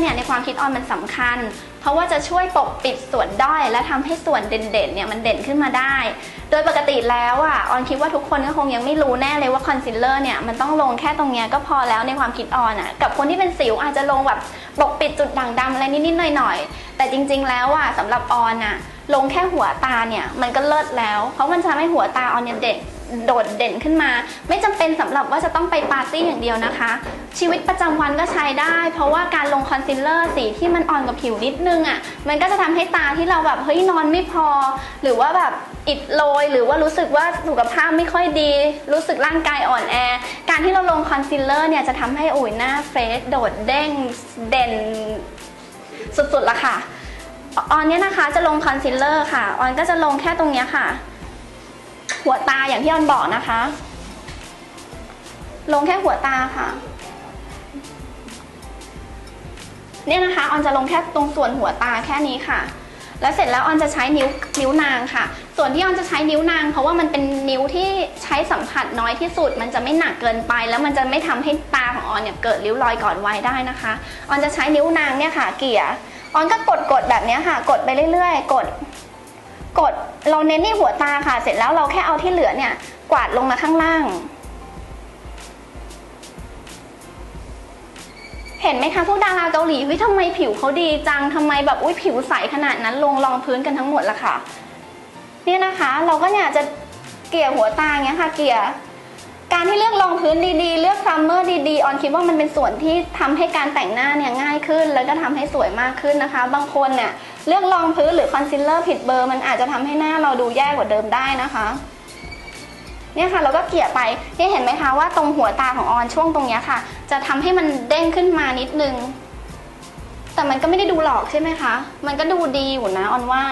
เนี่ยในความคิดออนมันสำคัญ เพราะว่าจะช่วยปกปิดส่วนด้อย และทำให้ส่วนเด่นๆเนี่ยมันเด่นขึ้นมาได้ โดยปกติแล้วอะออนคิดว่าทุกคนก็คงยังไม่รู้แน่เลยว่าคอนซีลเลอร์เนี่ยมันต้องลงแค่ตรงเนี้ยก็พอแล้วในความคิดออนอะกับคนที่เป็นสิวอาจจะลงแบบปกปิดจุดด่างดำอะไรนิดๆหน่อยๆแต่จริง ๆ แล้วอะสำหรับออนอะลงแค่หัวตาเนี่ยมันก็เลิศแล้ว เพราะมันจะทำให้หัวตาออนเนี่ยเด่น โดดเด่นขึ้นมา ไม่จำเป็นสำหรับว่าจะต้องไปปาร์ตี้อย่างเดียวนะคะ ชีวิตประจำวันก็ใช้ได้ เพราะว่าการลงคอนซีลเลอร์สีที่มันอ่อนกับผิวนิดนึงอะมันก็จะทำให้ตาที่เราแบบเฮ้ยนอนไม่พอ หรือว่าแบบอิดโรยหรือว่ารู้สึกว่าสุขภาพไม่ค่อยดี รู้สึกร่างกายอ่อนแอ การที่เราลงคอนซีลเลอร์เนี่ยจะทำให้อุ่ยหน้าเฟรชโดดเด้งเด่นสุดๆละค่ะออนเนี้ยนะคะจะลงคอนซีลเลอร์ค่ะ ออนก็จะลงแค่ตรงเนี้ยค่ะ หัวตาอย่างที่ออนบอกนะคะ ลงแค่หัวตาค่ะ เนี่ยนะคะออนจะลงแค่ตรงส่วนหัวตาแค่นี้ค่ะ แล้วเสร็จแล้วออนจะใช้นิ้วนิ้วนางค่ะ ส่วนที่ออนจะใช้นิ้วนาง เพราะว่ามันเป็นนิ้วที่ใช้สัมผัสน้อยที่สุด มันจะไม่หนักเกินไป แล้วมันจะไม่ทำให้ตาของออนเนี่ยเกิดริ้วรอยก่อนวัยได้นะคะออนจะใช้นิ้วนางเนี่ยค่ะ เกี่ยออนก็กดกดๆแบบนี้ค่ะ กดไปเรื่อยๆ กด กดเราเน้นที่หัวตาค่ะ เสร็จแล้วเราแค่เอาที่เหลือเนี่ย กวาดลงมาข้างล่าง เห็นไหมคะพวกดาราเกาหลีเฮ้ยทำไมผิวเขาดีจังทำไมแบบอุ้ยผิวใสขนาดนั้นลงรองพื้นกันทั้งหมดละค่ะ เนี่ยนะคะ เราก็เนี่ยจะเกลี่ยหัวตาอย่างเงี้ยค่ะ เกลี่ย การที่เลือกรองพื้นดีๆ เลือกพรัมเมอร์ดีๆ ออนคิดว่ามันเป็นส่วนที่ทำให้การแต่งหน้าเนี่ยง่ายขึ้น แล้วก็ทำให้สวยมากขึ้นนะคะ บางคนเนี่ยเลือกรองพื้นหรือคอนซีลเลอร์ผิดเบอร์ มันอาจจะทำให้หน้าเราดูแย่กว่าเดิมได้นะคะเนี่ยค่ะเราก็เกลี่ยไปเนี่ยเห็นไหมคะว่าตรงหัวตาของออนช่วงตรงเนี้ยค่ะ จะทำให้มันเด้งขึ้นมานิดนึง แต่มันก็ไม่ได้ดูหลอกใช่ไหมคะ มันก็ดูดีอยู่นะออนว่า